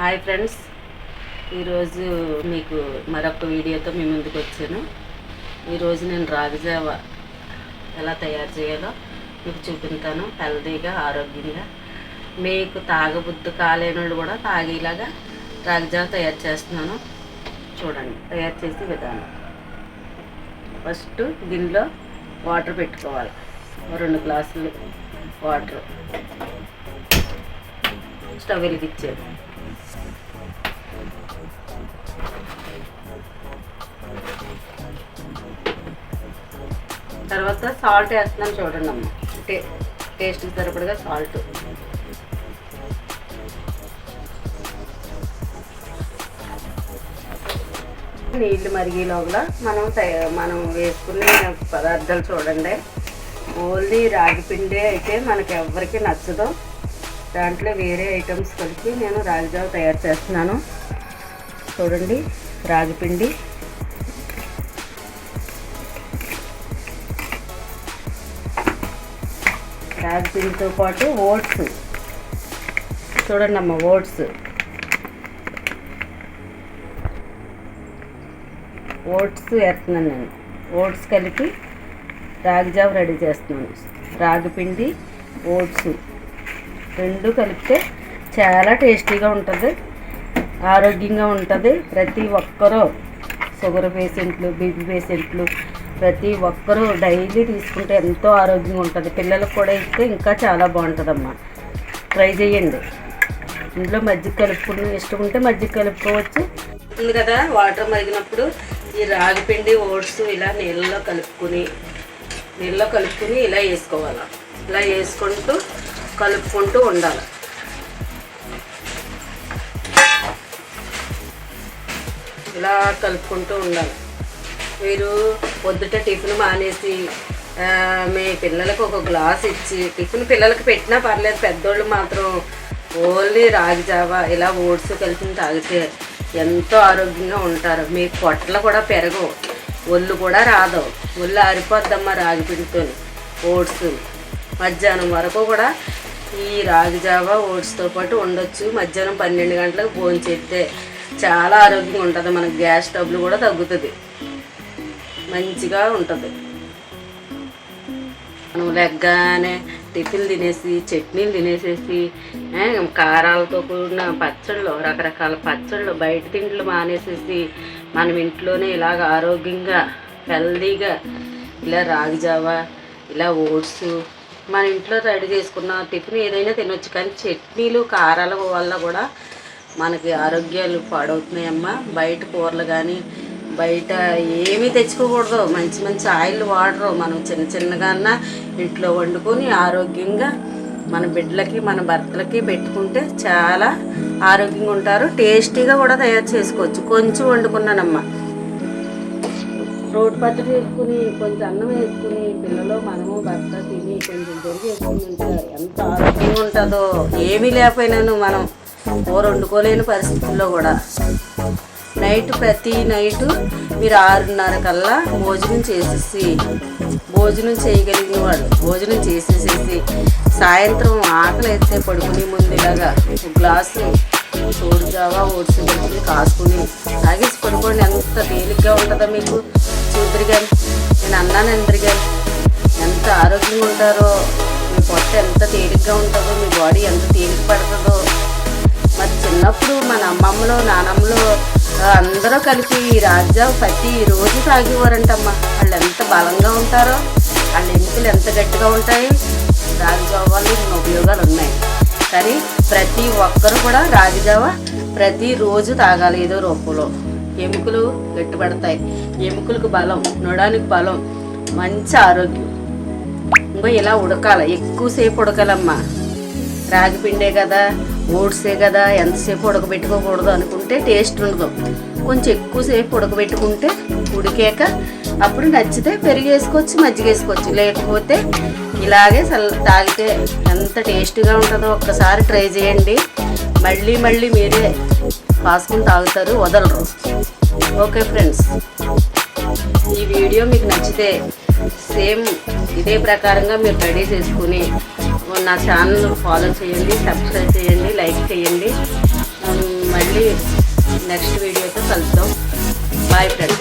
Hi friends. ఈరోజు మీకు మరొక వీడియోతో మీ ముందుకు వచ్చాను. ఈరోజు నేను రాగిజావ ఎలా తయారు చేయాలో మీకు చూపిస్తాను. హెల్తీగా ఆరోగ్యంగా. మీకు తాగబుద్ధి కాలేని వాళ్ళు కూడా తాగేలాగా రాగిజావ తయారు చేస్తున్నాను. చూడండి తయారు చేసే విధానం. ఫస్ట్ దీనిలో వాటర్ పెట్టుకోవాలి. రెండు గ్లాసులు వాటర్. స్టవ్ వెలిగించాను తర్వాత సాల్ట్ వేస్తున్నాను చూడండి అమ్మ. టే టేస్ట్ సరిపడగా సాల్ట్. నీళ్ళు మరిగే లోపల మనం మనం వేసుకునే పదార్థాలు చూడండి. ఓన్లీ రాగి పిండి అయితే మనకి ఎవరికి నచ్చదు. దాంట్లో వేరే ఐటమ్స్ కలిపి నేను రాగి జావ తయారు చేస్తున్నాను. చూడండి రాగి పిండి రాగి పిండితో పాటు ఓట్స్. చూడండి అమ్మ ఓట్స్. ఓట్స్ వేస్తున్నాను నేను. ఓట్స్ కలిపి రాగి జావ రెడీ చేస్తున్నాను. రాగిపిండి ఓట్స్. రెండు కలిపితే చాలా టేస్టీగా ఉంటుంది. ఆరోగ్యంగా ఉంటుంది. ప్రతి ఒక్కరూ షుగర్ పేషెంట్లు బీపీ పేషెంట్లు ప్రతి ఒక్కరూ డైలీ తీసుకుంటే ఎంతో ఆరోగ్యంగా ఉంటుంది. పిల్లలకు కూడా ఇస్తే ఇంకా చాలా బాగుంటుందమ్మా. ట్రై చేయండి. ఇంట్లో మజ్జిగ కలుపుకుని ఇష్టం ఉంటే మజ్జిగ కలుపుకోవచ్చు. ఉంది కదా వాటర్ మరిగినప్పుడు ఈ రాగిపిండి ఓట్స్ ఇలా నీళ్ళలో కలుపుకుని నీళ్ళలో కలుపుకుని ఇలా వేసుకోవాలి. ఇలా వేసుకుంటూ కలుపుకుంటూ ఉండాలి. ఇలా కలుపుకుంటూ ఉండాలి. మీరు పొద్దుట టిఫిన్ మానేసి మీ పిల్లలకు ఒక గ్లాస్ ఇచ్చి టిఫిన్ పిల్లలకు పెట్టినా పర్లేదు పెద్దోళ్ళు మాత్రం ఓన్లీ రాగి జావా ఇలా ఓట్స్ కలిపి తాగితే ఎంతో ఆరోగ్యంగా ఉంటారు. మీ పొట్టలు కూడా పెరగవు. ఒళ్ళు కూడా రాదు. ఒళ్ళు ఆరిపోద్దమ్మా రాగి పిండితో ఓట్స్. మధ్యాహ్నం వరకు కూడా ఈ రాగి జావా ఓట్స్తో పాటు ఉండొచ్చు. మధ్యాహ్నం పన్నెండు గంటలకు భోజనం చేస్తే చాలా ఆరోగ్యంగా ఉంటుంది. మనకి గ్యాస్ ట్రబుల్ కూడా తగ్గుతుంది. మంచిగా ఉంటుంది. మనం లెగ్గానే టిఫిన్ తినేసి చట్నీలు తినేసేసి కారాలతో కూడిన పచ్చళ్ళు రకరకాల పచ్చళ్ళు బయట తిండ్లు మానేసేసి మనం ఇంట్లోనే ఇలాగ ఆరోగ్యంగా హెల్దీగా ఇలా రాగి జావా ఇలా ఓట్స్ మన ఇంట్లో రెడీ చేసుకున్న టిఫిన్ ఏదైనా తినొచ్చు కానీ చట్నీలు కారాల వల్ల కూడా మనకి ఆరోగ్యాలు పాడవుతున్నాయమ్మా బయట కూరలు కానీ బయట ఏమీ తెచ్చుకోకూడదు. మంచి మంచి ఆయిల్ వాడరు. మనం చిన్న చిన్నగా ఇంట్లో వండుకొని ఆరోగ్యంగా మన బిడ్డలకి మన భర్తలకి పెట్టుకుంటే చాలా ఆరోగ్యంగా ఉంటారు. టేస్టీగా కూడా తయారు చేసుకోవచ్చు. కొంచెం వండుకున్నానమ్మా. రోడ్డు పచ్చడి వేసుకుని కొంచెం అన్నం వేసుకుని పిల్లలు ఆరోగ్యంగా ఏమీ లేకపోయినాను మనం. కూర వండుకోలేని పరిస్థితుల్లో కూడా. నైట్ ప్రతి నైట్ మీరు ఆరున్నర కల్లా భోజనం చేసేసి భోజనం చేయగలిగిన వాళ్ళు భోజనం చేసేసేసి సాయంత్రం ఆకలి అయితే పడుకునే ముందు ఇలాగా ఒక గ్లాసు తోడు జావా ఓట్స్ పెట్టుకుని కాసుకుని తాగేసి పడుకోండి. ఎంత తేలిగ్గా ఉంటుందో మీకు చూద్దరు కానీ నేను అన్నాను అందరు ఎంత ఆరోగ్యంగా ఉంటారో పొట్ట ఎంత తేలిగ్గా ఉంటుందో మీ బాడీ ఎంత తేలిక పడుతుందో. మరి చిన్నప్పుడు మన అమ్మమ్మలు నానమ్మలు అందరూ కలిపి ఈ రాజ్యం ప్రతి రోజు తాగేవారంటమ్మా వాళ్ళు ఎంత బలంగా ఉంటారో వాళ్ళ ఎముకలు ఎంత గట్టిగా ఉంటాయి రాగిజావ వల్ల ఇన్ని ఉపయోగాలు ఉన్నాయి. కానీ ప్రతి ఒక్కరు కూడా రాగిజావ ప్రతిరోజు తాగాలి ఏదో రూపంలో. ఎముకలు గట్టిపడతాయి. ఎముకలకు బలం నొడానికి బలం మంచి ఆరోగ్యం. ఇంకో ఇలా ఉడకాలి ఎక్కువసేపు ఉడకాలమ్మా. రాగిపిండే కదా ఓట్సే కదా ఎంతసేపు ఉడకబెట్టుకోకూడదు అనుకుంటే టేస్ట్ ఉండదు. కొంచెం ఎక్కువసేపు ఉడకబెట్టుకుంటే ఉడికాక అప్పుడు నచ్చితే పెరుగు వేసుకోవచ్చు మజ్జిగ వేసుకోవచ్చు లేకపోతే ఇలాగే తాగితే ఎంత టేస్టీగా ఉంటుందో ఒక్కసారి ట్రై చేయండి. మళ్ళీ మళ్ళీ మీరే కాసుకుని తాగుతారు వదలరు. Okay friends. ఈ వీడియో మీకు నచ్చితే సేమ్ ఇదే ప్రకారంగా మీరు రెడీ చేసుకుని నా ఛానల్ ఫాలో చేయండి సబ్స్క్రైబ్ చేయండి లైక్ చేయండి. మళ్ళీ నెక్స్ట్ వీడియోతో కలుద్దాం. Bye friends.